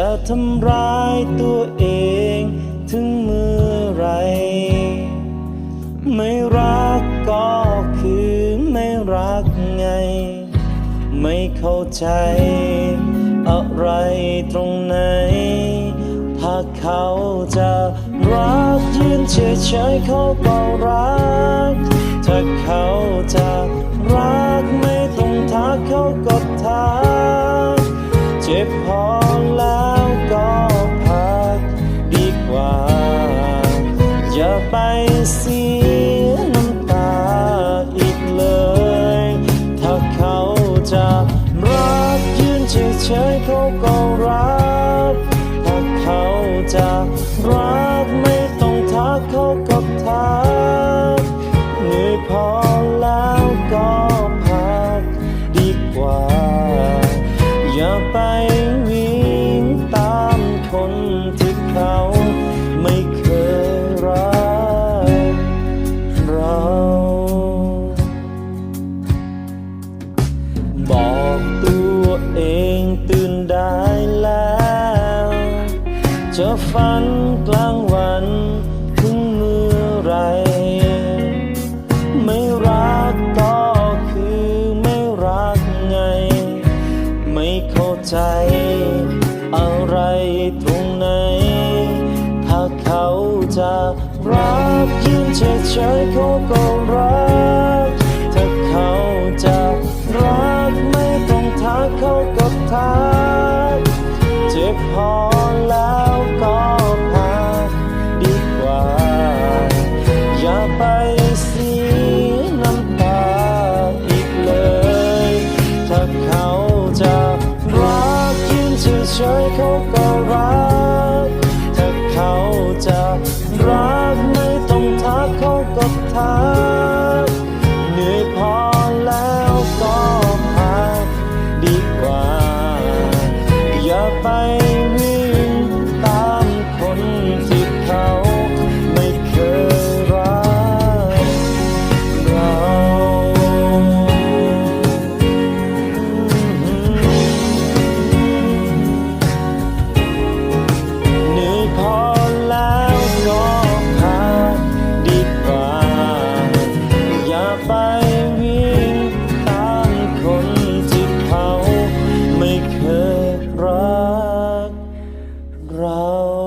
จะทำร้ายตัวเองถึงเมื่อไร ไม่รักก็คือไม่รักไง ไม่เข้าใจ อะไรตรงไหน ถ้าเขาจะรักยืนเฉยๆเขาก็รัก ถ้าเขาจะ เฉยเขาก็รักถ้าเขาจะรักไม่ต้องทักเขาก็ทักเหนื่อยพอแล้วก็พักดีกว่า อย่าไปวิ่งตามคนที่เขาไม่ จะฝันกลางวันถึงเมื่อไร ไม่รักก็คือไม่รักไง ไม่เข้าใจ อะไรตรงไหน ถ้าเขาจะรักยืนเฉยๆเขาก็รัก ถ้าเขาจะรักไม่ต้องทักเขาก็ทัก เขาก็รัก ถ้าเขาจะรักไม่ต้องทักเขาก็ทักเหนื่อยพอแล้วก็พักดีกว่า อย่าไป grow